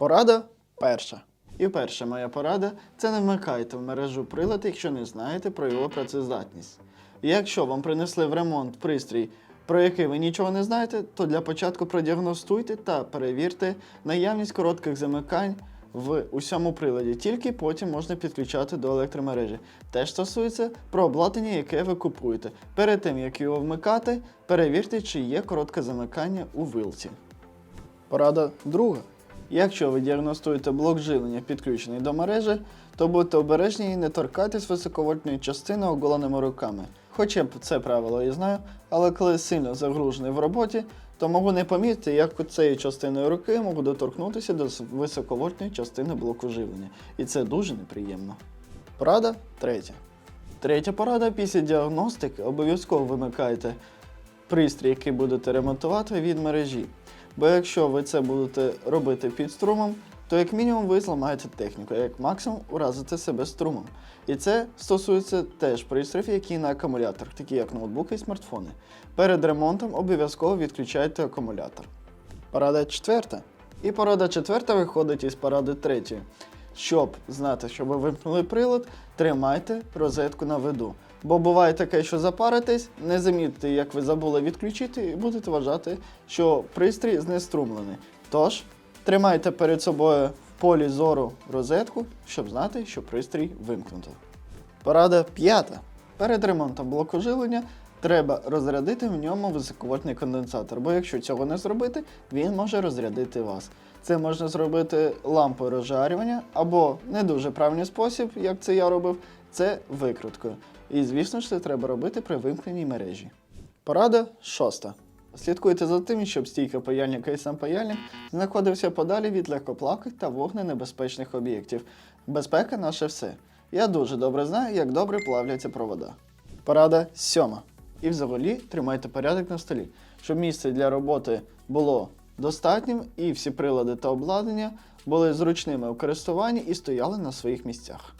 Порада перша. І перша моя порада це не вмикайте в мережу прилад, якщо не знаєте про його працездатність. Якщо вам принесли в ремонт пристрій, про який ви нічого не знаєте, то для початку продіагностуйте та перевірте наявність коротких замикань в усьому приладі, тільки потім можна підключати до електромережі. Теж стосується про обладнання, яке ви купуєте. Перед тим як його вмикати, перевірте, чи є коротке замикання у вилці. Порада друга. Якщо ви діагностуєте блок живлення, підключений до мережі, то будьте обережні і не торкайтесь високовольтної частини оголеними руками. Хоча б це правило я знаю, але коли сильно загружений в роботі, то можу не помітити, як цією частиною руки можу доторкнутися до високовольтної частини блоку живлення. І це дуже неприємно. Порада третя. Третя порада після діагностики обов'язково вимикайте пристрій, який будете ремонтувати від мережі. Бо якщо ви це будете робити під струмом, то як мінімум ви зламаєте техніку, а як максимум уразите себе струмом. І це стосується теж пристроїв, які на акумуляторах, такі як ноутбуки і смартфони. Перед ремонтом обов'язково відключайте акумулятор. Порада четверта. І порада четверта виходить із поради третьої. Щоб знати, що ви вимкнули прилад, тримайте розетку на виду. Бо буває таке, що запаритесь, не замітите, як ви забули відключити, і будете вважати, що пристрій знеструмлений. Тож, тримайте перед собою в полі зору розетку, щоб знати, що пристрій вимкнуто. Порада п'ята. Перед ремонтом блоку живлення треба розрядити в ньому високовольтний конденсатор, бо якщо цього не зробити, він може розрядити вас. Це можна зробити лампою розжарювання або не дуже правильний спосіб, як це я робив, це викруткою. І звісно ж це треба робити при вимкненій мережі. Порада шоста. Слідкуйте за тим, щоб стійка паяльника і сам паяльник знаходився подалі від легкоплавких та вогненебезпечних об'єктів. Безпека наше все. Я дуже добре знаю, як добре плавляться провода. Порада сьома. І взагалі тримайте порядок на столі, щоб місце для роботи було достатнім і всі прилади та обладнання були зручними у користуванні і стояли на своїх місцях.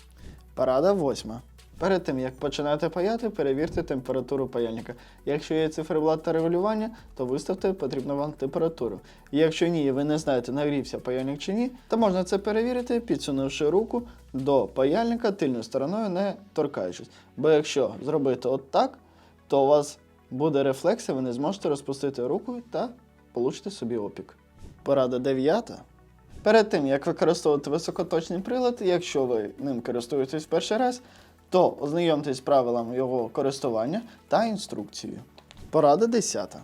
Порада восьма. Перед тим як починати паяти, перевірте температуру паяльника. Якщо є циферблат та регулювання, то виставте потрібну вам температуру. Якщо ні, і ви не знаєте, нагрівся паяльник чи ні, то можна це перевірити, підсунувши руку до паяльника тильною стороною, не торкаючись. Бо якщо зробити от так, то у вас буде рефлекс, і ви не зможете розпустити руку та получите собі опік. Порада дев'ята. Перед тим, як використовувати високоточний прилад, якщо ви ним користуєтесь перший раз, то ознайомтесь з правилами його користування та інструкцією. Порада 10.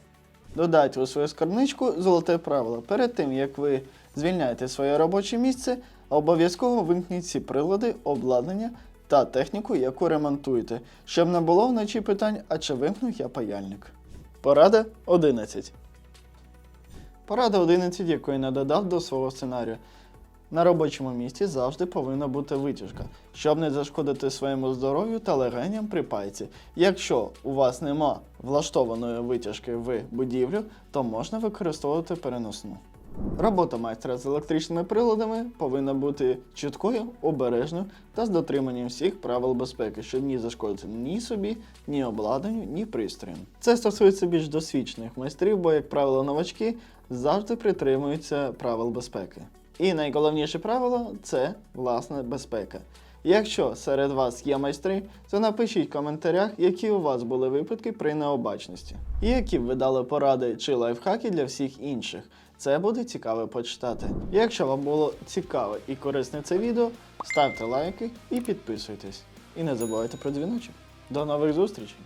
Додайте у свою скарбничку золоте правило. Перед тим, як ви звільняєте своє робоче місце, обов'язково вимкніть ці прилади, обладнання та техніку, яку ремонтуєте, щоб не було вночі питань, а чи вимкнув я паяльник. Порада 11. Порада 11, яку я не додав до свого сценарію. На робочому місці завжди повинна бути витяжка, щоб не зашкодити своєму здоров'ю та легеням при пайці. Якщо у вас нема влаштованої витяжки в будівлю, то можна використовувати переносну. Робота майстра з електричними приладами повинна бути чіткою, обережною та з дотриманням всіх правил безпеки, щоб ні зашкодити ні собі, ні обладнанню, ні пристроєм. Це стосується більш досвідчених майстрів, бо, як правило, новачки завжди притримуються правил безпеки. І найголовніше правило це власне безпека. Якщо серед вас є майстри, то напишіть в коментарях, які у вас були випадки при необачності, і які б ви дали поради чи лайфхаки для всіх інших. Це буде цікаво почитати. Якщо вам було цікаве і корисне це відео, ставте лайки і підписуйтесь. І не забувайте про дзвіночок. До нових зустрічей!